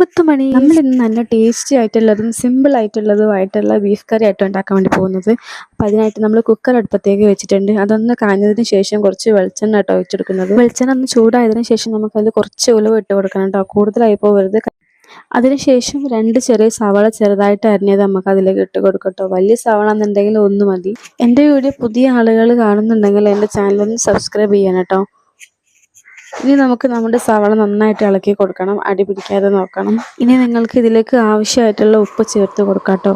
മുത്തുമണി. നമ്മൾ ഇന്ന് നല്ല ടേസ്റ്റി ആയിട്ടുള്ളതും സിമ്പിൾ ആയിട്ടുള്ളതുമായിട്ടുള്ള ബീഫ് കറി ആയിട്ട് ഉണ്ടാക്കാൻ വേണ്ടി പോകുന്നത്. അപ്പം അതിനായിട്ട് നമ്മൾ കുക്കർ അടുപ്പത്തേക്ക് വെച്ചിട്ടുണ്ട്. അതൊന്ന് കാഞ്ഞതിന് ശേഷം കുറച്ച് വെളിച്ചെണ്ണ കേട്ടോ വെച്ചെടുക്കുന്നത്. വെളിച്ചെണ്ണ ഒന്ന് ചൂടായതിനു ശേഷം നമുക്കതിൽ കുറച്ച് ഉലവ് ഇട്ട് കൊടുക്കണം കേട്ടോ. കൂടുതലായി പോകരുത് അതിനുശേഷം രണ്ട് ചെറിയ സവാള ചെറുതായിട്ട് അരിഞ്ഞത് നമുക്ക് അതിലേക്ക് ഇട്ട് കൊടുക്കട്ടോ വലിയ സവാള എന്നുണ്ടെങ്കിൽ ഒന്ന് മതി. എന്റെ വീഡിയോ പുതിയ ആളുകൾ കാണുന്നുണ്ടെങ്കിൽ എന്റെ ചാനൽ ഒന്ന് സബ്സ്ക്രൈബ് ചെയ്യണം കേട്ടോ. ഇനി നമുക്ക് നമ്മുടെ സവാള നന്നായിട്ട് ഇളക്കി കൊടുക്കണം അടി പിടിക്കാതെ നോക്കണം. ഇനി നിങ്ങൾക്ക് ഇതിലേക്ക് ആവശ്യമായിട്ടുള്ള ഉപ്പ് ചേർത്ത് കൊടുക്കാട്ടോ.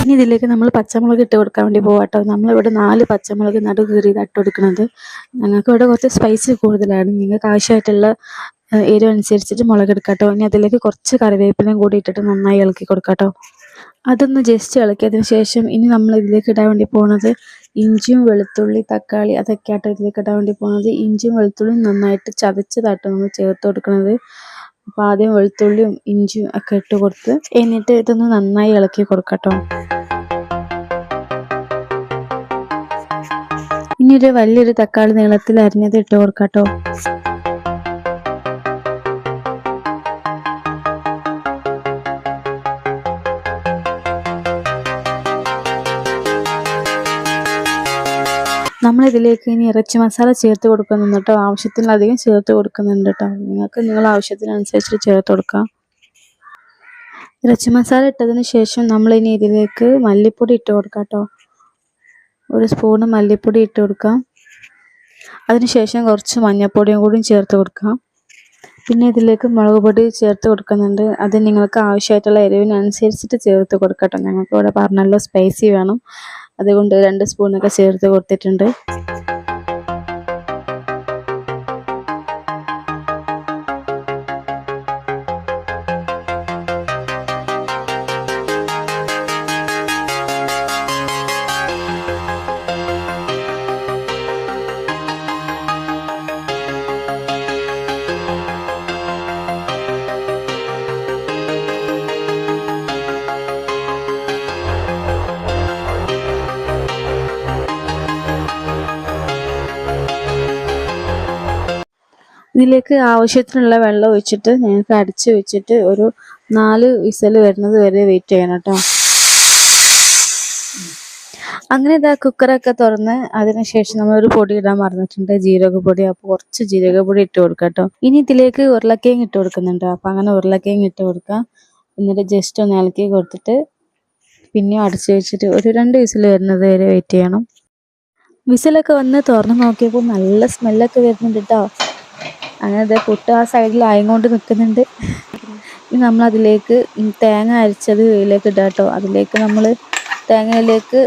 ഇനി ഇതിലേക്ക് നമ്മൾ പച്ചമുളക് ഇട്ട് കൊടുക്കാൻ വേണ്ടി പോവാട്ടോ. നമ്മളിവിടെ നാല് പച്ചമുളക് നടു കീറിയത് ഇട്ട് കൊടുക്കുന്നത്. ഞങ്ങൾക്ക് ഇവിടെ കുറച്ച് സ്പൈസി കൂടുതലാണ്. നിങ്ങൾക്ക് ആവശ്യമായിട്ടുള്ള ഏഹ്, എരിവ് അനുസരിച്ചിട്ട് മുളക് എടുക്കാട്ടോ ഇനി അതിലേക്ക് കുറച്ച് കറിവേപ്പിലയും കൂടി ഇട്ടിട്ട് നന്നായി ഇളക്കി കൊടുക്കാട്ടോ. അതൊന്ന് ജസ്റ്റ് ഇളക്കിയതിന് ശേഷം ഇനി നമ്മൾ ഇതിലേക്ക് ഇടാൻ വേണ്ടി പോകുന്നത് ഇഞ്ചിയും വെളുത്തുള്ളി തക്കാളി അതൊക്കെ ആട്ടോ ഇതിലേക്ക് ഇടാൻ വേണ്ടി പോകുന്നത് ഇഞ്ചിയും വെളുത്തുള്ളിയും നന്നായിട്ട് ചതച്ചതാട്ടോ നമ്മൾ ചേർത്ത് കൊടുക്കുന്നത് അപ്പോൾ ആദ്യം വെളുത്തുള്ളിയും ഇഞ്ചിയും ഒക്കെ ഇട്ട് കൊടുത്ത് എന്നിട്ട് ഇതൊന്ന് നന്നായി ഇളക്കി കൊടുക്കട്ടോ. ഇനി ഒരു വലിയൊരു തക്കാളി നീളത്തിൽ അരിഞ്ഞത് ഇട്ട് കൊടുക്കാട്ടോ. നമ്മൾ ഇതിലേക്ക് ഇനി ഇറച്ചി മസാല ചേർത്ത് കൊടുക്കുന്നുണ്ട് കേട്ടോ. ആവശ്യത്തിലധികം ചേർത്ത് കൊടുക്കുന്നുണ്ട് കേട്ടോ. നിങ്ങൾക്ക് നിങ്ങളുടെ ആവശ്യത്തിനനുസരിച്ച് ചേർത്ത് കൊടുക്കാം. ഇറച്ചി മസാല ഇട്ടതിന് ശേഷം നമ്മളിനി ഇതിലേക്ക് മല്ലിപ്പൊടി ഇട്ട് കൊടുക്കാം കേട്ടോ. ഒരു സ്പൂണ് മല്ലിപ്പൊടി ഇട്ട് കൊടുക്കാം. അതിനുശേഷം കുറച്ച് മഞ്ഞൾപ്പൊടിയും കൂടി ചേർത്ത് കൊടുക്കാം. പിന്നെ ഇതിലേക്ക് മുളക് പൊടി ചേർത്ത് കൊടുക്കുന്നുണ്ട്. അത് നിങ്ങൾക്ക് ആവശ്യമായിട്ടുള്ള എരിവിനനുസരിച്ചിട്ട് ചേർത്ത് കൊടുക്കട്ടോ ഞങ്ങൾക്ക് ഇവിടെ പറഞ്ഞല്ലോ സ്പൈസി വേണം. അതുകൊണ്ട് രണ്ട് സ്പൂണൊക്കെ ചേർത്ത് കൊടുത്തിട്ടുണ്ട്. ഇതിലേക്ക് ആവശ്യത്തിനുള്ള വെള്ളം ഒഴിച്ചിട്ട് ഞങ്ങൾക്ക് അടിച്ച് വെച്ചിട്ട് ഒരു നാല് വിസൽ വരുന്നത് വരെ വെയിറ്റ് ചെയ്യണം കേട്ടോ. അങ്ങനെ ഇതാ കുക്കറൊക്കെ തുറന്ന് അതിനുശേഷം നമ്മൾ ഒരു പൊടി ഇടാൻ മറന്നിട്ടുണ്ട്. ജീരകപ്പൊടി അപ്പോൾ കുറച്ച് ജീരകപ്പൊടി ഇട്ട് കൊടുക്കാം കേട്ടോ. ഇനി ഇതിലേക്ക് ഉരുളക്കിഴങ്ങ് ഇട്ട് കൊടുക്കുന്നുണ്ട്. അപ്പോൾ അങ്ങനെ ഉരുളക്കിഴങ്ങ് ഇട്ട് കൊടുക്കാം. എന്നിട്ട് ജസ്റ്റ് ഒന്ന് ഇളക്കി കൊടുത്തിട്ട് പിന്നെയും അടച്ചു വെച്ചിട്ട് ഒരു രണ്ട് വിസിൽ വരുന്നത് വരെ വെയിറ്റ് ചെയ്യണം. വിസിലൊക്കെ വന്ന് തുറന്ന് നോക്കിയപ്പോൾ നല്ല സ്മെല്ലൊക്കെ വരുന്നുണ്ട് കേട്ടോ. അങ്ങനെ ദേ പുട്ട് ആ സൈഡിൽ ആയിക്കൊണ്ട് നിൽക്കുന്നുണ്ട് ഇനി നമ്മൾ അതിലേക്ക് തേങ്ങ അരച്ചത് ഇതിലേക്ക് ഇടാം കേട്ടോ അതിലേക്ക് നമ്മൾ തേങ്ങയിലേക്ക്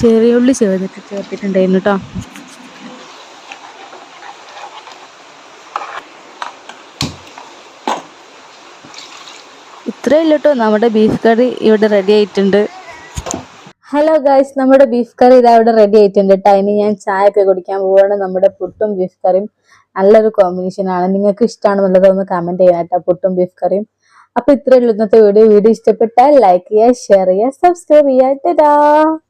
ചെറിയുള്ളി ചേർത്തിട്ട് ചേർത്തിട്ടുണ്ടായിരുന്നു കേട്ടോ ഇത്രയല്ലോ കേട്ടോ നമ്മുടെ ബീഫ് കറി ഇവിടെ റെഡി ആയിട്ടുണ്ട്. ഹലോ ഗായ്സ് നമ്മുടെ ബീഫ് കറി ഇതാ ഇവിടെ റെഡി ആയിട്ടുണ്ട് കേട്ടോ ഇനി ഞാൻ ചായ ഒക്കെ കുടിക്കാൻ പോവുകയാണ് നമ്മുടെ പുട്ടും ബീഫ് കറിയും നല്ലൊരു കോമ്പിനേഷൻ ആണ്. നിങ്ങൾക്ക് ഇഷ്ടമാണെന്നുള്ളത് ഒന്ന് കമന്റ് ചെയ്യണം കേട്ടോ പുട്ടും ബീഫ് കറിയും അപ്പൊ ഇത്രയുള്ള ഇന്നത്തെ വീഡിയോ വീഡിയോ ഇഷ്ടപ്പെട്ടാൽ ലൈക്ക് ചെയ്യുക ഷെയർ ചെയ്യുക സബ്സ്ക്രൈബ് ചെയ്യുക.